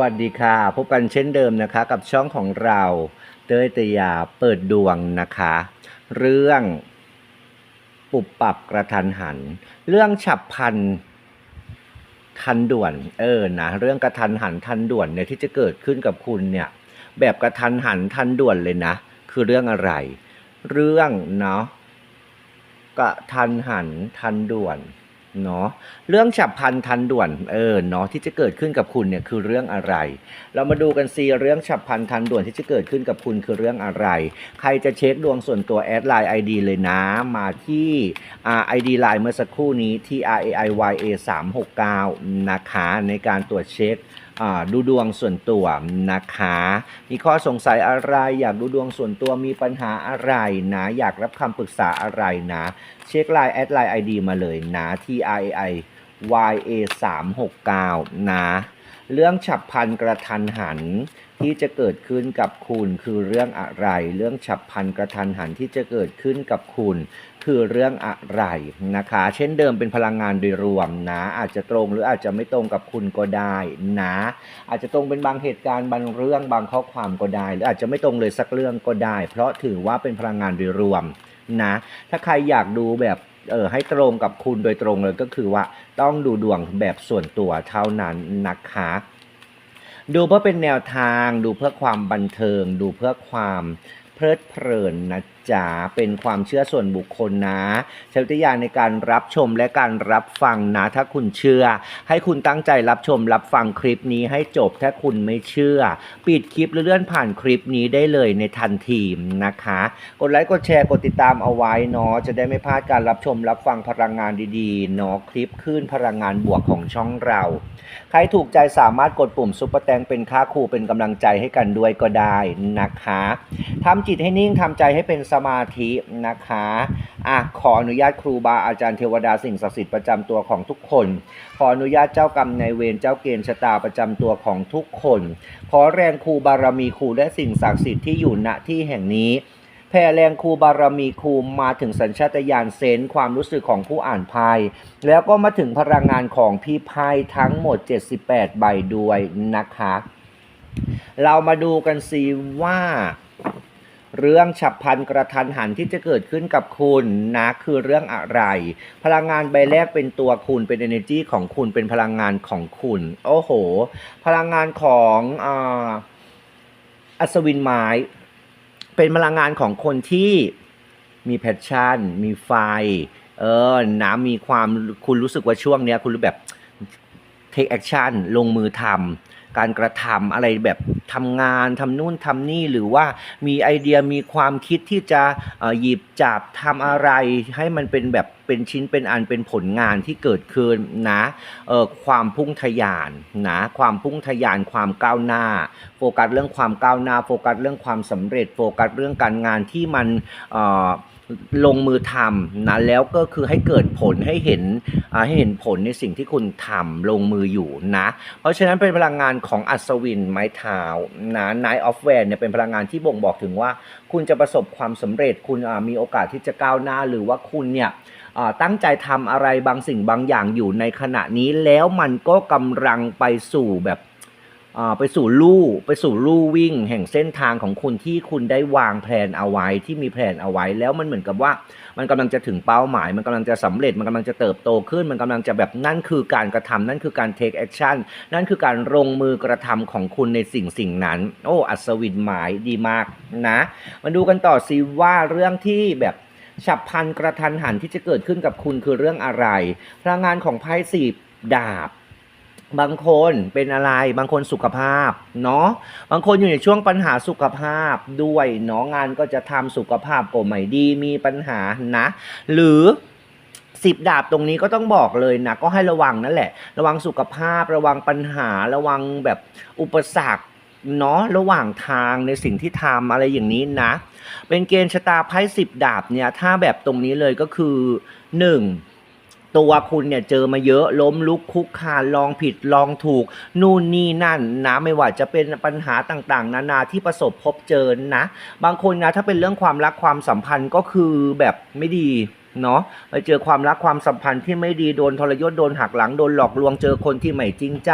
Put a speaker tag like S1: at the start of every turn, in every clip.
S1: วัสดีค่ะ พบกันเช่นเดิมนะคะ กับช่องของเราเต้ยตยาเปิดดวงนะคะ เรื่อง ปุบปับกระทันหัน เรื่องฉับพันทันด่วน เออนะเรื่องกระทันหันทันด่วนเนี่ยที่จะเกิดขึ้นกับคุณเนี่ย แบบกระทันหันทันด่วนเลยนะ คือเรื่องอะไร เรื่องเนาะกระทันหันทันด่วน เนาะเรื่องฉับพลันทันด่วนเออเนาะที่จะเกิดขึ้นกับคุณเนี่ยคือเรื่องอะไร เรามาดูกันซีเรื่องฉับพลันทันด่วนที่จะเกิดขึ้นกับคุณคือเรื่องอะไร ใครจะเช็คดวงส่วนตัวแอดไลน์ ID เลยนะ มาที่อ่า ID ไลน์เมื่อสักครู่นี้ T R A I Y A 3 6 9นะคะในการตรวจเช็ค ดูดวงส่วนตัวนะคะ มีข้อสงสัยอะไรอยากดูดวงส่วนตัวมีปัญหาอะไรนะ อยากรับคำปรึกษาอะไรนะ เช็คไลน์แอดไลน์ ID มาเลยนะ T R A I Y A 3 6 9นะเรื่องฉับพลันกระทันหันที่จะเกิดขึ้นกับคุณคือเรื่องอะไร เรื่องฉับพลันกระทันหันที่จะเกิดขึ้นกับคุณ คือเรื่องอะไรนะคะ เช่นเดิมเป็นพลังงานโดยรวมนะ อาจจะตรงหรืออาจจะไม่ตรงกับคุณก็ได้นะ อาจจะตรงเป็นบางเหตุการณ์บางเรื่องบางข้อความก็ได้ หรืออาจจะไม่ตรงเลยสักเรื่องก็ได้ เพราะถือว่าเป็นพลังงานโดยรวมนะ ถ้าใครอยากดูแบบเออให้ตรงกับคุณโดยตรงเลยก็คือว่าต้องดูดวงแบบส่วนตัวเท่านั้นนะคะดูเพื่อเป็นแนวทางดูเพื่อความบันเทิง ดูเพื่อความเพลิดเพลินนะ จ๊ะเป็นความเชื่อส่วนบุคคลนะใช้วิทยาในการรับชมและการรับฟังนะ ถ้าคุณเชื่อ ให้คุณตั้งใจรับชมรับฟังคลิปนี้ให้จบถ้าคุณไม่เชื่อ ปิดคลิปหรือเลื่อนผ่านคลิปนี้ได้เลยในทันทีนะคะ กดไลค์กดแชร์กดติดตามเอาไว้เนาะจะได้ไม่พลาดการรับชมรับฟังพลังงานดีๆเนาะคลิปขึ้นพลังงานบวกของช่องเรา ใครถูกใจสามารถกดปุ่มซุปเปอร์แตงเป็นค่าครูเป็นกำลังใจให้กันด้วยก็ได้นะคะทำจิตให้นิ่งทำใจให้เป็นสมาธินะคะอะขออนุญาตครูบาอาจารย์เทวดาสิ่งศักดิ์สิทธิ์ประจำตัวของทุกคน ขออนุญาตเจ้ากรรมนายเวรเจ้าเกณฑ์ชะตาประจำตัวของทุกคน ขอแรงครูบารมีครูและสิ่งศักดิ์สิทธิ์ที่อยู่ณที่แห่งนี้แผ่แรงครูบารมีครูมาถึงสัญชาตญาณเซนส์ความรู้สึกของผู้อ่านไพ่แล้วก็มาถึงพลังงานของพี่ไพ่ทั้งหมด 78 ใบด้วยนะคะ เรามาดูกันสิว่า เรื่องฉับพลันกระทันหันที่จะเกิดขึ้นกับคุณนะคือเรื่องอะไร พลังงานใบแรกเป็นตัวคุณเป็น energy ของคุณเป็นพลังงานของคุณ โอ้โห พลังงานของอาอัศวินไม้ เป็นพลังงานของคนที่มีแพชชั่น มีไฟ เออนะมีความคุณรู้สึกว่าช่วงเนี้ยคุณรู้แบบ take action ลงมือทำ การกระทำอะไรแบบทำงานทำนู่นทำนี่หรือว่ามีไอเดียมีความคิดที่จะหยิบจับทำอะไร ให้มันเป็นแบบเป็นชิ้นเป็นอันเป็นผลงานที่เกิดขึ้นนะเออความพุ่งทะยานนะความพุ่งทะยานความก้าวหน้า โฟกัสเรื่องความก้าวหน้า โฟกัสเรื่องความสำเร็จ โฟกัสเรื่องการงานที่มันเอ่อ ลงมือทำนะแล้วก็คือให้เกิดผลให้เห็นให้เห็นผลในสิ่งที่คุณทำลงมืออยู่นะ เพราะฉะนั้นเป็นพลังงานของอัศวินไม้เท้านะ Night of w a n เนี่ยเป็นพลังงานที่บ่งบอกถึงว่า คุณจะประสบความสำเร็จคุณมีโอกาสที่จะก้าวหน้าหรือว่าคุณเนี่ยตั้งใจทำอะไรบางสิ่งบางอย่างอยู่ในขณะนี้แล้วมันก็กำลังไปสู่แบบ ไปสู่ลู่ไปสู่ลู่วิ่ง แห่งเส้นทางของคุณที่คุณได้วางแผนเอาไว้ที่มีแผนเอาไว้ แล้วมันเหมือนกับว่า มันกำลังจะถึงเป้าหมาย มันกำลังจะสำเร็จมันกำลังจะเติบโตขึ้น มันกำลังจะแบบนั่นคือการกระทำนั่นคือการ take action นั่นคือการลงมือกระทำของคุณในสิ่งสิ่งนั้น โอ้อัศวินหมายดีมากนะมาดูกันต่อสิว่าเรื่องที่แบบฉับพลันกระทันหันที่จะเกิดขึ้นกับคุณคือเรื่องอะไรพลังงานของไพ่สีดาบ บางคนเป็นอะไรบางคนสุขภาพเนาะบางคนอยู่ในช่วงปัญหาสุขภาพด้วยเนาะงานก็จะทำสุขภาพก็ไม่ดีมีปัญหานะ หรือสิบดาบตรงนี้ก็ต้องบอกเลยนะ ก็ให้ระวังนั่นแหละ ระวังสุขภาพ ระวังปัญหา ระวังแบบอุปสรรคเนาะระหว่างทางในสิ่งที่ทำอะไรอย่างนี้นะ เป็นเกณฑ์ชะตาไพ่สิบดาบเนี่ย ถ้าแบบตรงนี้เลยก็คือหนึ่ง ตัวคุณเนี่ยเจอมาเยอะล้มลุกคุกคานลองผิดลองถูก นู่นนี่นั่นนะไม่ว่าจะเป็นปัญหาต่างๆ นานาที่ประสบพบเจอนะ บางคนนะถ้าเป็นเรื่องความรักความสัมพันธ์ก็คือแบบไม่ดีเนาะไปเจอความรักความสัมพันธ์ที่ไม่ดีโดนทรยศโดนหักหลังโดนหลอกลวงเจอคนที่ไม่จริงใจ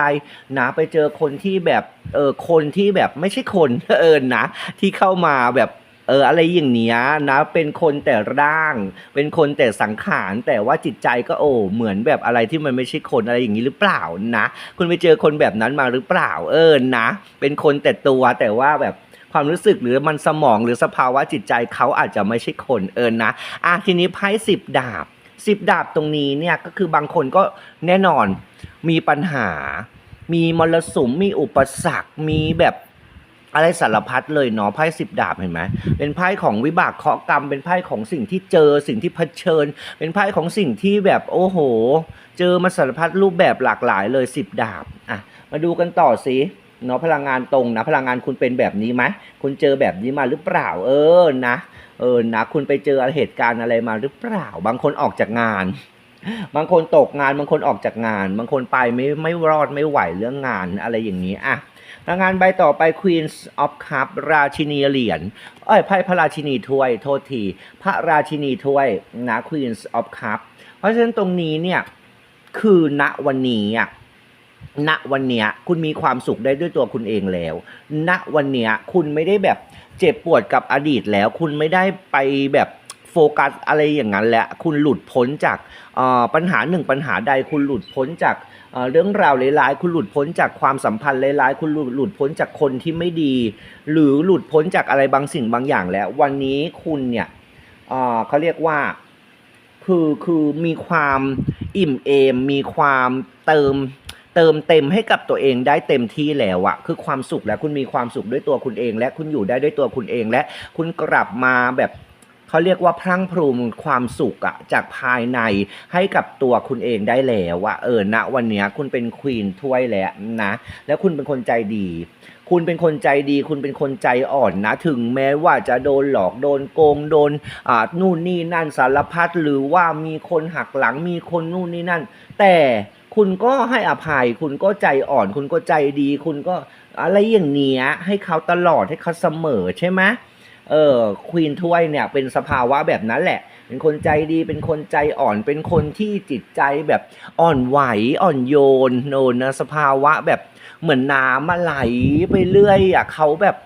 S1: นะไปเจอคนที่แบบเออคนที่แบบไม่ใช่คนเออนะที่เข้ามาแบบ เอออะไรอย่างเนี้ยนะเป็นคนแต่ร่าง เป็นคนแต่สังขารแต่ว่าจิตใจก็โอ้เหมือนแบบอะไรที่มันไม่ใช่คนอะไรอย่างนี้หรือเปล่านะ คุณไปเจอคนแบบนั้นมาหรือเปล่าเออนะ เป็นคนแต่ตัวแต่ว่าแบบความรู้สึกหรือมันสมองหรือสภาวะจิตใจเขาอาจจะไม่ใช่คนเออนะอะทีนี้ไพ่สิบดาบสิบดาบตรงนี้เนี่ยก็คือบางคนก็แน่นอนมีปัญหา มีมรสุมมีอุปสรรคมีแบบ อะไรสารพัดเลยเนาะไพ่สิบดาบเห็นไหมเป็นไพ่ของวิบากเคราะห์กรรม เป็นไพ่ของสิ่งที่เจอสิ่งที่เผชิญ เป็นไพ่ของสิ่งที่แบบโอ้โห เจอมาสารพัดรูปแบบหลากหลายเลยสิบดาบอะมาดูกันต่อสิเนาะพลังงานตรงนะ พลังงานคุณเป็นแบบนี้ไหมคุณเจอแบบนี้มาหรือเปล่า เออนะเออนะคุณไปเจอเหตุการณ์อะไรมาหรือเปล่า บางคนออกจากงาน บางคนตกงานบางคนออกจากงาน บางคนไปไม่ไม่รอดไม่ไหวเรื่องงานอะไรอย่างนี้อะ งานใบต่อไป Queen of Cup ราชินีเหรียญเอ้ยไพ่พระราชินีถ้วย โทษที พระราชินีถ้วยนะ Queen of Cup เพราะฉะนั้นตรงนี้เนี่ย คือณวันนี้อะณวันเนี้ยคุณมีความสุขได้ด้วยตัวคุณเองแล้ว ณวันเนี้ยคุณไม่ได้แบบเจ็บปวดกับอดีตแล้ว คุณไม่ได้ไปแบบ โฟกัสอะไรอย่างนั้นแหล้วคุณหลุดพ้นจากปัญหาหนึ่งปัญหาใดคุณหลุดพ้นจากเรื่องราวร้ายๆ คุณหลุดพ้นจากความสัมพันธ์ร้ายๆ คุณหลุดหลุดพ้นจากคนที่ไม่ดี หรือหลุดพ้นจากอะไรบางสิ่งบางอย่างแล้ว วันนี้คุณเนี่ยเอ่อเขาเรียกว่าคือคือมีความอิ่มเอม มีความเติมเติมเต็มให้กับตัวเองได้เต็มที่แล้วอะคือความสุขแล้วคุณมีความสุขด้วยตัวคุณเอง และคุณอยู่ได้ด้วยตัวคุณเองและคุณกลับมาแบบ เขาเรียกว่าพรั่งพรูมความสุขอะจากภายในให้กับตัวคุณเองได้แล้วอะเออณวันนี้คุณเป็นควีนถ้วยแล้วนะแล้วคุณเป็นคนใจดีคุณเป็นคนใจดี คุณเป็นคนใจอ่อนนะ ถึงแม้ว่าจะโดนหลอก โดนโกง โดนอ่านู่นนี่นั่นสารพัด หรือว่ามีคนหักหลัง มีคนนู่นนี่นั่น แต่คุณก็ให้อภัย คุณก็ใจอ่อน คุณก็ใจดี คุณก็อะไรอย่างเนี้ย ให้เขาตลอด ให้เขาเสมอใช่ไหม เออควีนถ้วยเนี่ยเป็นสภาวะแบบนั้นแหละ เป็นคนใจดีเป็นคนใจอ่อนเป็นคนที่จิตใจแบบอ่อนไหวอ่อนโยนโนนนะสภาวะแบบเหมือนน้ำมาไหลไปเรื่อยอะเขาแบบ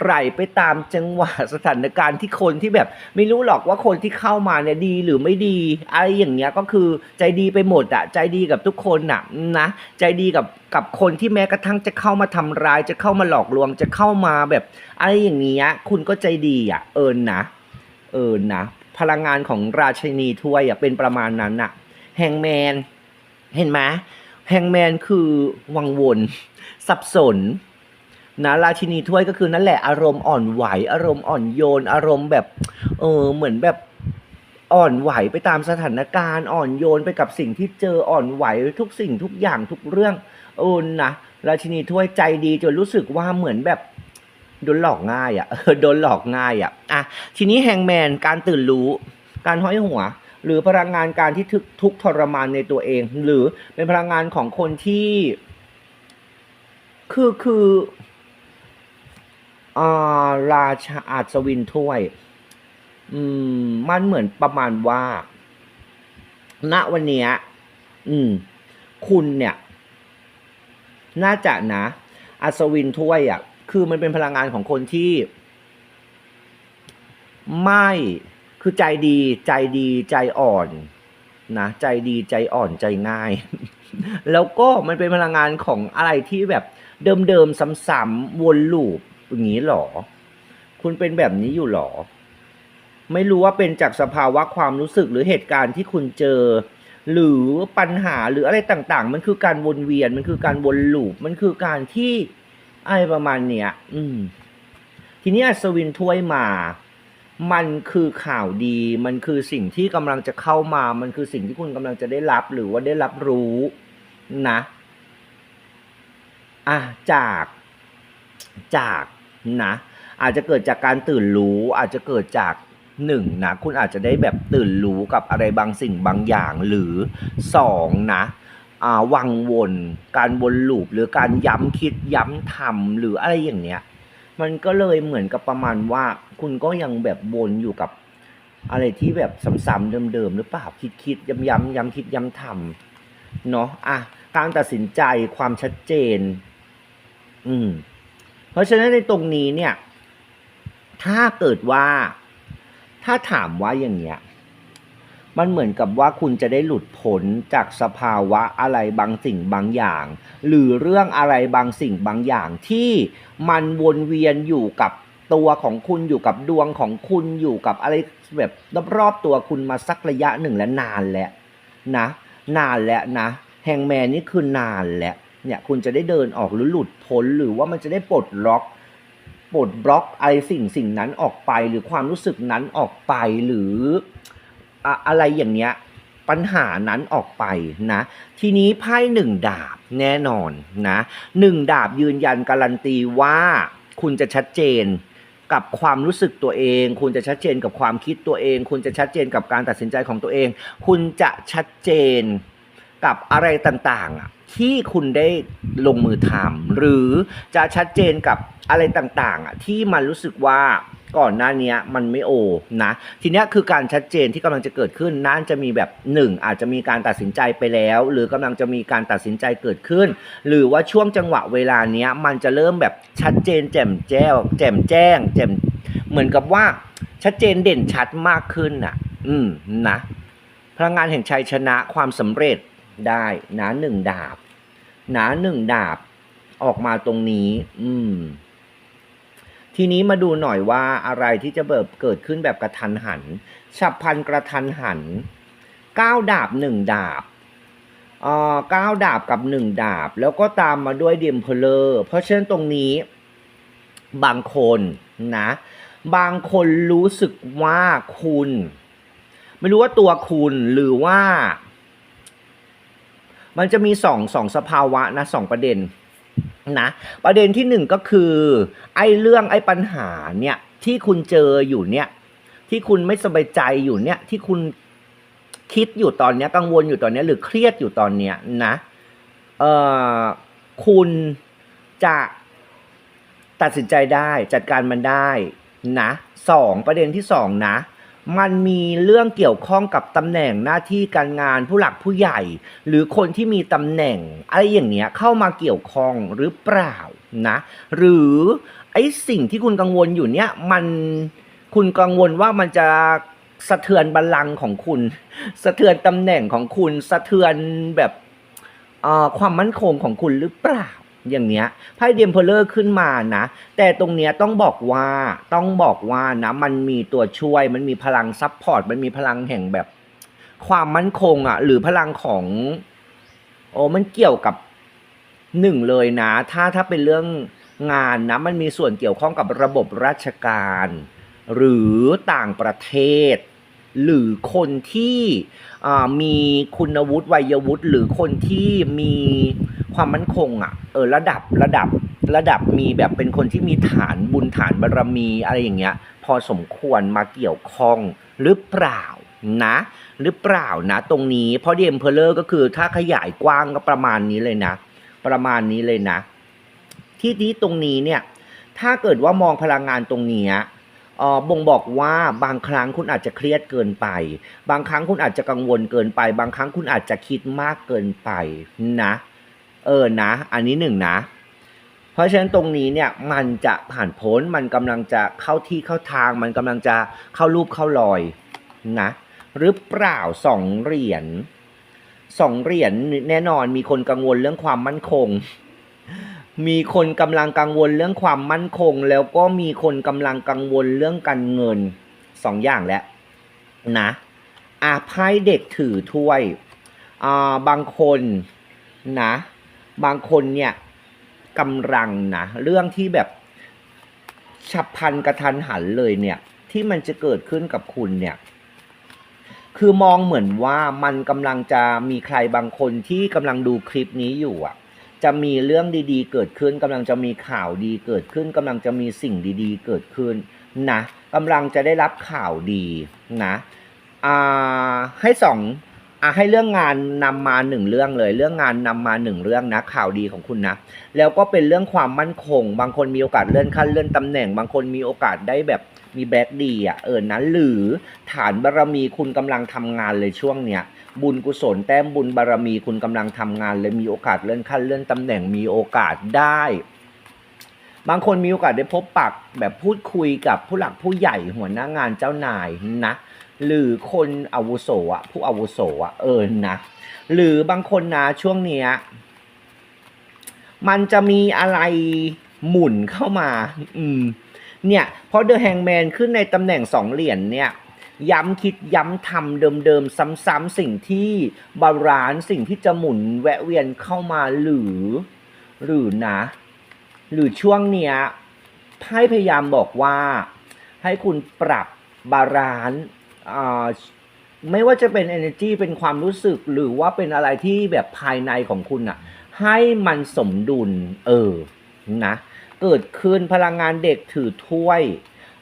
S1: ไหลไปตามจังหวะสถานการณ์ที่คนที่แบบไม่รู้หรอกว่าคนที่เข้ามาเนี่ยดีหรือไม่ดีอะไรอย่างเงี้ยก็คือใจดีไปหมดอะใจดีกับทุกคนน่ะนะใจดีกับกับคนที่แม้กระทั่งจะเข้ามาทำร้าย จะเข้ามาหลอกลวงจะเข้ามาแบบอะไรอย่างเงี้ยคุณก็ใจดีอะเอินนะ เอินนะ พลังงานของราชินีถ้วยอะเป็นประมาณนั้นอะแฮงแมน เห็นไหมแฮงแมนคือวังวน สับสน นะราชินีถ้วยก็คือนั่นแหละอารมณ์อ่อนไหว อารมณ์อ่อนโยน อารมณ์แบบเออเหมือนแบบอ่อนไหวไปตามสถานการณ์อ่อนโยนไปกับสิ่งที่เจออ่อนไหวทุกสิ่งทุกอย่างทุกเรื่องโอ้นะราชินีถ้วยใจดีจนรู้สึกว่าเหมือนแบบโดนหลอกง่ายอะ่ะโดนหลอกง่ายอะ่ะอะทีนี้แฮงแมนการตื่นรู้ การห้อยหัว หรือพลังงานการที่ทุกทุกทรมานในตัวเอง หรือเป็นพลังงานของคนที่ คือคือ อ่าราชาอาศวินถ้วย อืม มันเหมือนประมาณว่า ณวันเนี้ย อืม คุณเนี่ย น่าจะนะ อัศวินถ้วยอะ คือมันเป็นพลังงานของคนที่ ไม่คือใจดี ใจดีใจอ่อนนะใจดีใจอ่อนใจง่าย แล้วก็มันเป็นพลังงานของอะไรที่แบบเดิมๆซ้ำๆวนลูป อย่างนี้หรอ คุณเป็นแบบนี้อยู่หรอ ไม่รู้ว่าเป็นจากสภาวะความรู้สึกหรือเหตุการณ์ที่คุณเจอ หรือปัญหาหรืออะไรต่างๆ มันคือการวนเวียน มันคือการวนลูป มันคือการที่อะไรประมาณเนี้ย อืม ทีนี้อัศวินถ้วยมา มันคือข่าวดี มันคือสิ่งที่กำลังจะเข้ามา มันคือสิ่งที่คุณกำลังจะได้รับหรือว่าได้รับรู้นะอะจากจาก นะอาจจะเกิดจากการตื่นรู้อาจจะเกิดจากหนึ่งนะคุณอาจจะได้แบบตื่นรู้กับอะไรบางสิ่งบางอย่างหรือสองนะวังวน การวนลูปหรือการย้ำคิดย้ำทำหรืออะไรอย่างเนี้ยมันก็เลยเหมือนกับประมาณว่าคุณก็ยังแบบวนอยู่กับอะไรที่แบบซ้ำๆเดิมๆหรือเปล่าคิดคิดย้ำย้ำย้ำคิดย้ำทำเนาะอะการตัดสินใจความชัดเจน อืม เพราะฉะนั้นในตรงนี้เนี่ย ถ้าเกิดว่า ถ้าถามว่าอย่างเงี้ย มันเหมือนกับว่าคุณจะได้หลุดพ้นจากสภาวะอะไรบางสิ่งบางอย่าง หรือเรื่องอะไรบางสิ่งบางอย่างที่มันวนเวียนอยู่กับตัวของคุณอยู่กับดวงของคุณอยู่กับอะไรแบบรอบๆตัวคุณมาสักระยะหนึ่งแล้วนานแล้วนะ นานแล้วนะ แฮงแมนนี่คือนานแล้ว เนี่ยคุณจะได้เดินออกหรือหลุดพ้นหรือว่ามันจะได้ปลดล็อกปลดบล็อกอะไรสิ่งสิ่งนั้นออกไปหรือความรู้สึกนั้นออกไปหรืออะอะไรอย่างเงี้ยปัญหานั้นออกไปนะ ทีนี้ไพ่หนึ่งดาบแน่นอนนะหนึ่งดาบยืนยันการันตีว่าคุณจะชัดเจนกับความรู้สึกตัวเอง คุณจะชัดเจนกับความคิดตัวเอง คุณจะชัดเจนกับการตัดสินใจของตัวเอง คุณจะชัดเจนกับอะไรต่างๆอะ ที่คุณได้ลงมือทำหรือจะชัดเจนกับอะไรต่างๆอะที่มันรู้สึกว่าก่อนหน้านี้มันไม่โอนะ ทีนี้คือการชัดเจนที่กำลังจะเกิดขึ้นนั่นจะมีแบบหนึ่งอาจจะมีการตัดสินใจไปแล้ว หรือกำลังจะมีการตัดสินใจเกิดขึ้น หรือว่าช่วงจังหวะเวลาเนี้ยมันจะเริ่มแบบชัดเจนแจ่มแจ้วแจ่มแจ้ง แจ่มเหมือนกับว่าชัดเจนเด่นชัดมากขึ้นน่ะ อืมนะพลังงานแห่งชัยชนะความสำเร็จได้นะหนึ่งดาบ นะหนึ่งดาบออกมาตรงนี้ อืม ทีนี้มาดูหน่อยว่าอะไรที่จะเบิบเกิดขึ้นแบบกระทันหัน ฉับพลันกระทันหันเก้าดาบหนึ่งดาบเอ่อเก้าดาบกับหนึ่งดาบ แล้วก็ตามมาด้วยเดมเพลเลอร์เพราะฉะนั้นตรงนี้ บางคนนะ บางคนรู้สึกว่าคุณ ไม่รู้ว่าตัวคุณหรือว่า มันจะมีสองสองสภาวะนะสองประเด็นนะประเด็นที่หนึ่งก็คือไอ้เรื่องไอ้ปัญหาเนี่ยที่คุณเจออยู่เนี่ยที่คุณไม่สบายใจอยู่เนี่ยที่คุณคิดอยู่ตอนเนี้ยกังวลอยู่ตอนเนี้ยหรือเครียดอยู่ตอนเนี้ยนะเอ่อคุณจะตัดสินใจได้จัดการมันได้นะสองประเด็นที่สองนะ มันมีเรื่องเกี่ยวข้องกับตำแหน่งหน้าที่การงานผู้หลักผู้ใหญ่ หรือคนที่มีตำแหน่ง อะไรอย่างเนี้ยเข้ามาเกี่ยวข้องหรือเปล่านะหรือไอ้สิ่งที่คุณกังวลอยู่เนี่ยมันคุณกังวลว่ามันจะสะเทือนบัลลังก์ของคุณ สะเทือนตำแหน่งของคุณ สะเทือนแบบเอ่อความมั่นคงของคุณหรือเปล่า อย่างเนี้ยไพ่เดมเพลเลอร์ขึ้นมานะ แต่ตรงเนี้ยต้องบอกว่าต้องบอกว่านะมันมีตัวช่วยมันมีพลังซับพอร์ตมันมีพลังแห่งแบบ ความมั่นคงอะ หรือพลังของโอ้มันเกี่ยวกับหนึ่งเลยนะ ถ้าถ้าเป็นเรื่องงานนะมันมีส่วนเกี่ยวข้องกับระบบราชการ หรือต่างประเทศ หรือคนที่มีคุณวุฒิวัยวุฒิหรือคนที่มีความมั่นคงอะเออระดับระดับระดับมีแบบเป็นคนที่มีฐานบุญฐานบารรมีอะไรอย่างเงี้ย พอสมควรมาเกี่ยวข้องหรือเปล่านะ หรือเปล่านะ ตรงนี้เพราะเดมเพลเลอร์ก็คือถ้าขยายกว้างก็ประมาณนี้เลยนะ ประมาณนี้เลยนะ ที่นี้ตรงนี้เนี่ย ถ้าเกิดว่ามองพลังงานตรงนี้ บ่งบอกว่าบางครั้งคุณอาจจะเครียดเกินไป บางครั้งคุณอาจจะกังวลเกินไป บางครั้งคุณอาจจะคิดมากเกินไปนะ เออนะ อันนี้หนึ่งนะ เพราะฉะนั้นตรงนี้เนี่ยมันจะผ่านพ้นมันกำลังจะเข้าที่เข้าทาง มันกำลังจะเข้ารูปเข้ารอยนะหรือเปล่าสองเหรียญสองเหรียญแน่นอนมีคนกังวลเรื่องความมั่นคง มีคนกำลังกังวลเรื่องความมั่นคง แล้วก็มีคนกำลังกังวลเรื่องการเงินสองอย่างแล้วนะอาไพ่เด็กถือถ้วยอ่าบางคนนะ บางคนเนี่ยกำลังนะเรื่องที่แบบฉับพลันกระทันหันเลยเนี่ย ที่มันจะเกิดขึ้นกับคุณเนี่ย คือมองเหมือนว่ามันกำลังจะมีใครบางคนที่กำลังดูคลิปนี้อยู่อะ จะมีเรื่องดีๆ เกิดขึ้นกำลังจะมีข่าวดีเกิดขึ้นกำลังจะมีสิ่งดีๆ เกิดขึ้นนะกำลังจะได้รับข่าวดีนะอ่าให้สองอะให้เรื่องงานนำมาหนึ่งเรื่องเลย เรื่องงานนำมาหนึ่งเรื่องนะข่าวดีของคุณนะแล้วก็เป็นเรื่องความมั่นคง บางคนมีโอกาสเลื่อนขั้นเลื่อนตำแหน่ง บางคนมีโอกาสได้แบบมีแบ็กดีอะเออนะหรือฐานบารมีคุณกำลังทำงานเลยช่วงเนี้ย บุญกุศลแต้มบุญบารมีคุณกำลังทำงานเลยมีโอกาสเลื่อนขั้นเลื่อนตำแหน่งมีโอกาสได้ บางคนมีโอกาสได้พบปะแบบพูดคุยกับผู้หลักผู้ใหญ่หัวหน้างานเจ้านายนะหรือคนอาวุโสอะผู้อาวุโสอะเออนะหรือบางคนนะช่วงเนี้ยมันจะมีอะไรหมุนเข้ามา อืม เนี่ยพอเดอะแฮงแมนขึ้นในตำแหน่งสองเหรียญเนี่ย ย้ำคิดย้ำทำเดิมๆ ซ้ำๆสิ่งที่บาลานซ์สิ่งที่จะหมุนแวะเวียนเข้ามาหรือ หรือนะ หรือช่วงเนี้ยไพ่พยายามบอกว่า ให้คุณปรับบาลานซ์อ่าไม่ว่าจะเป็น energy เป็นความรู้สึกหรือว่าเป็นอะไรที่แบบภายในของคุณอะให้มันสมดุล เออนะ เกิดขึ้นพลังงานเด็กถือถ้วย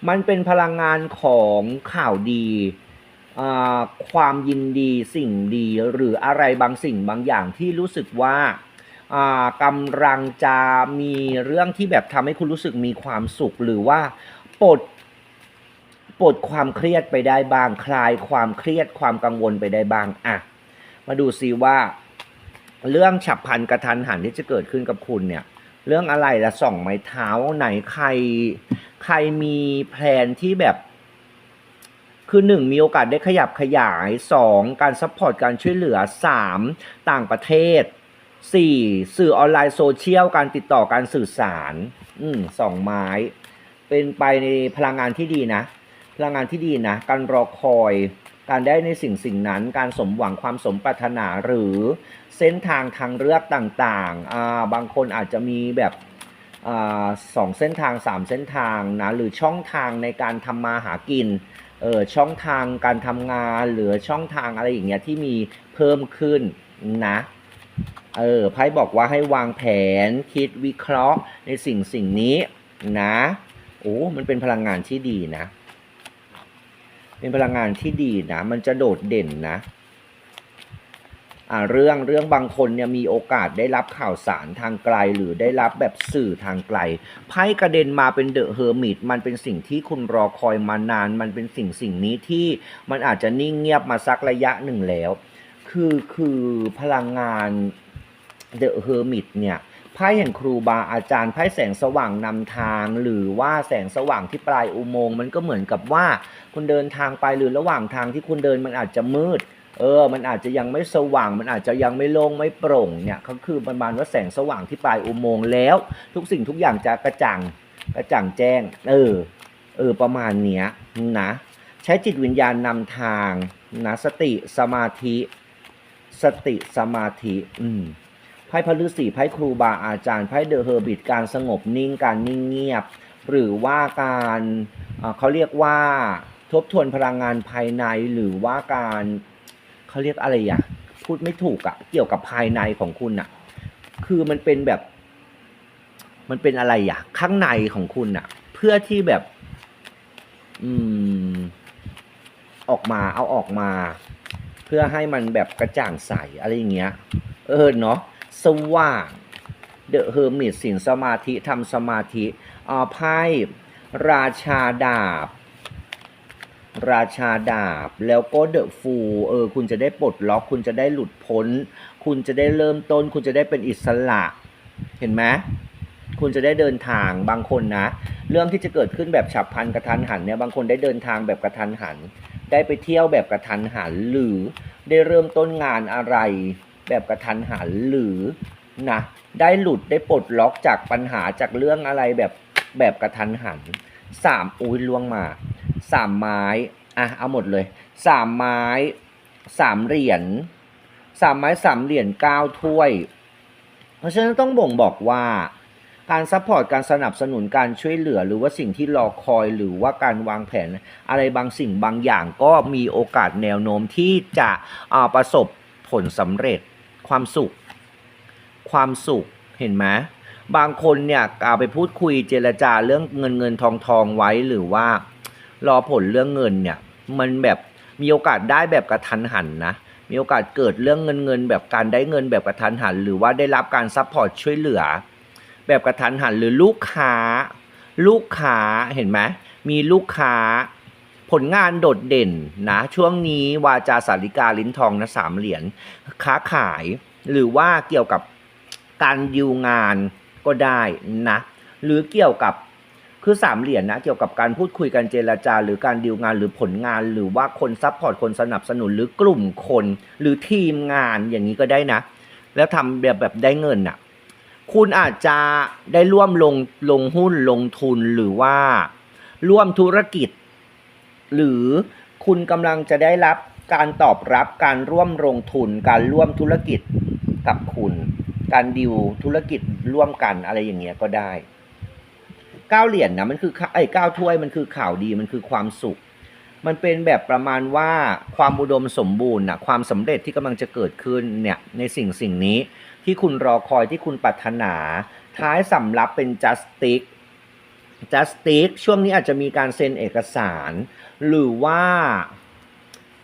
S1: มันเป็นพลังงานของข่าวดี ความยินดีสิ่งดีหรืออะไรบางสิ่งบางอย่างที่รู้สึกว่าอ่ากำลังจะมีเรื่องที่แบบทำให้คุณรู้สึกมีความสุขหรือว่าปลดปลดความเครียดไปได้บ้าง คลายความเครียดความกังวลไปได้บ้างอะมาดูซิว่า เรื่องฉับพลันกระทันหันที่จะเกิดขึ้นกับคุณเนี่ย เรื่องอะไรละส่องไม้เท้าไหนใคร ใครมีแพลนที่แบบ คือหนึ่งมีโอกาสได้ขยับขยายสองการซัพพอร์ตการช่วยเหลือสามต่างประเทศสี่สื่อออนไลน์โซเชียลการติดต่อการสื่อสาร อืมสองไม้ เป็นไปในพลังงานที่ดีนะ พลังงานที่ดีนะ การรอคอย การได้ในสิ่งสิ่งนั้นการสมหวังความสมปรารถนาหรือเส้นทางทางเลือกต่างๆอ่าบางคนอาจจะมีแบบอ่าสองเส้นทางสามเส้นทางนะหรือช่องทางในการทำมาหากินเออช่องทางการทำงานหรือช่องทางอะไรอย่างเงี้ยที่มีเพิ่มขึ้นนะเออไพ่บอกว่าให้วางแผนคิดวิเคราะห์ในสิ่งสิ่งนี้นะโอ้มันเป็นพลังงานที่ดีนะ เป็นพลังงานที่ดีนะ มันจะโดดเด่นนะอ่าเรื่องเรื่องบางคนเนี่ยมีโอกาสได้รับข่าวสารทางไกล หรือได้รับแบบสื่อทางไกลไพ่กระเด็นมาเป็นเดอะเฮอร์มิตมันเป็นสิ่งที่คุณรอคอยมานาน มันเป็นสิ่งสิ่งนี้ที่มันอาจจะนิ่งเงียบมาสักระยะหนึ่งแล้ว คือคือพลังงานเดอะเฮอร์มิตเนี่ย พ่แห่งครูบาอาจารย์ไพ่แสงสว่างนำทาง หรือว่าแสงสว่างที่ปลายอุโมงค์มันก็เหมือนกับว่าคุณเดินทางไปหรือระหว่างทางที่คุณเดินมันอาจจะมืดเออ มันอาจจะยังไม่สว่าง มันอาจจะยังไม่โล่ง ไม่โปร่ง เนี่ยเขาคือประมาณว่าแสงสว่างที่ปลายอุโมงค์แล้ว ทุกสิ่งทุกอย่างจะกระจ่าง กระจ่างแจ้ง เออ เออ ประมาณเนี้ยนะ ใช้จิตวิญญาณนำทางนะ สติสมาธิ สติสมาธิ อืม ไพ่พฤษีไพ่ครูบาอาจารย์ไพ่เดอะเฮอร์บิตการสงบนิ่งการนิ่งเงียบ หรือว่าการเขาเรียกว่าทบทวนพลังงานภายในหรือว่าการเขาเรียกอะไรอะพูดไม่ถูกอะเกี่ยวกับภายในของคุณอะคือมันเป็นแบบ มันเป็นอะไรอะข้างในของคุณอะเพื่อที่แบบ อืม ออกมาเอาออกมา เพื่อให้มันแบบกระจ่างใสอะไรอย่างเงี้ย เออเนาะ สว่างเดอะเฮอร์มิตสินสมาธิทำสมาธิอ่าไพ่ราชาดาบ ราชาดาบ แล้วก็เดอะฟูเออคุณจะได้ปลดล็อก คุณจะได้หลุดพ้น คุณจะได้เริ่มต้น คุณจะได้เป็นอิสระ เห็นไหมคุณจะได้เดินทางบางคนนะ เรื่องที่จะเกิดขึ้นแบบฉับพลันกระทันหันเนี่ยบางคนได้เดินทางแบบกระทันหัน ได้ไปเที่ยวแบบกระทันหัน หรือได้เริ่มต้นงานอะไร แบบกระทันหันหรือนะได้หลุดได้ปลดล็อกจากปัญหาจากเรื่องอะไรแบบแบบกระทันหันสามอุ้ยล่วงมาสามไม้อะเอาหมดเลยสามไม้สามเหรียญสามไม้สามเหรียญเก้าถ้วย เพราะฉะนั้นต้องบ่งบอกว่าการซัพพอร์ตการสนับสนุนการช่วยเหลือ หรือว่าสิ่งที่รอคอยหรือว่าการวางแผน อะไรบางสิ่งบางอย่างก็มีโอกาสแนวโน้มที่จะประสบผลสำเร็จ ความสุข ความสุขเห็นไหมบางคนเนี่ยเอาไปพูดคุยเจรจาเรื่องเงินเงินทองทองไว้หรือว่ารอผลเรื่องเงินเนี่ย มันแบบมีโอกาสได้แบบกระทันหันนะมีโอกาสเกิดเรื่องเงินเงิน แบบการได้เงินแบบกระทันหัน หรือว่าได้รับการซัพพอร์ตช่วยเหลือ แบบกระทันหันหรือลูกค้า ลูกค้าเห็นไหมมีลูกค้า ผลงานโดดเด่นนะช่วงนี้วาจาสาริกาลิ้นทองนะสามเหรียญค้าขายหรือว่าเกี่ยวกับการดิวงานก็ได้นะ หรือเกี่ยวกับคือสามเหรียญนะเกี่ยวกับการพูดคุยกันเจรจา หรือการดิวงานหรือผลงาน หรือว่าคนซัพพอร์ตคนสนับสนุนหรือกลุ่มคน หรือทีมงานอย่างนี้ก็ได้นะ แล้วทำแบบแบบได้เงินอะคุณอาจจะได้ร่วมลงลงหุ้นลงทุนหรือว่าร่วมธุรกิจ หรือคุณกำลังจะได้รับการตอบรับการร่วมลงทุน การร่วมธุรกิจกับคุณ การดิวธุรกิจร่วมกันอะไรอย่างเงี้ยก็ได้เก้าเหรียญนะมันคือไอ้เก้าถ้วยมันคือข่าวดีมันคือความสุข มันเป็นแบบประมาณว่าความอุดมสมบูรณ์นะความสำเร็จที่กำลังจะเกิดขึ้นเนี่ยในสิ่งสิ่งนี้ที่คุณรอคอยที่คุณปรารถนา ท้ายสำรับเป็นจัสติก justice justice ช่วงนี้อาจจะมีการเซ็นเอกสาร หรือว่า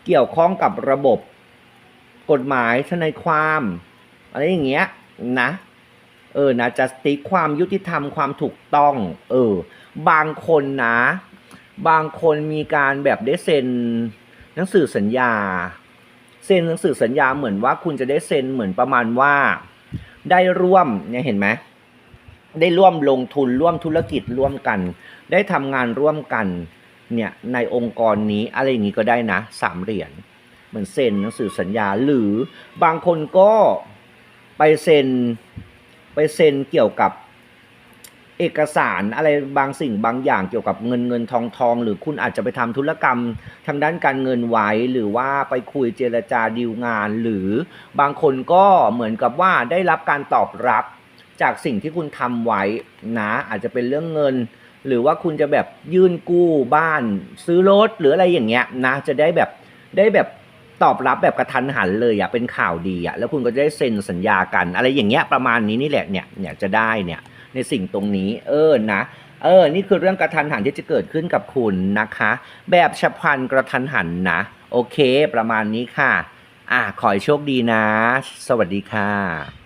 S1: เกี่ยวข้องกับระบบกฎหมายทนายความอะไรอย่างเงี้ยนะเออนะ justice ความยุติธรรมความถูกต้อง เออ บางคนนะ บางคนมีการแบบได้เซ็นหนังสือสัญญา เซ็นหนังสือสัญญาเหมือนว่าคุณจะได้เซ็นเหมือนประมาณว่า ได้ร่วมเนี่ยเห็นไหม ได้ร่วมลงทุนร่วมธุรกิจร่วมกัน ได้ทำงานร่วมกันเนี่ยในองค์กรนี้อะไรอย่างนี้ก็ได้นะสามเหรียญเหมือนเซ็นหนังสือสัญญาหรือบางคนก็ไปเซ็นไปเซ็นเกี่ยวกับเอกสารอะไรบางสิ่งบางอย่างเกี่ยวกับเงินเงินทองทอง หรือคุณอาจจะไปทำธุรกรรมทางด้านการเงินไว้หรือว่าไปคุยเจรจาดีลงาน หรือบางคนก็เหมือนกับว่าได้รับการตอบรับ จากสิ่งที่คุณทำไว้นะอาจจะเป็นเรื่องเงิน หรือว่าคุณจะแบบยื่นกู้บ้าน ซื้อรถหรืออะไรอย่างเงี้ยนะจะได้แบบได้แบบตอบรับแบบกระทันหันเลยอะเป็นข่าวดีอะแล้วคุณก็จะได้เซ็นสัญญากัน อะไรอย่างเงี้ยประมาณนี้นี่แหละเนี่ยเนี่ยจะได้เนี่ยในสิ่งตรงนี้ เออนะเออ นี่คือเรื่องกระทันหันที่จะเกิดขึ้นกับคุณนะคะ แบบฉับพลันกระทันหันนะ โอเค ประมาณนี้ค่ะ อะขอให้โชคดีนะ สวัสดีค่ะ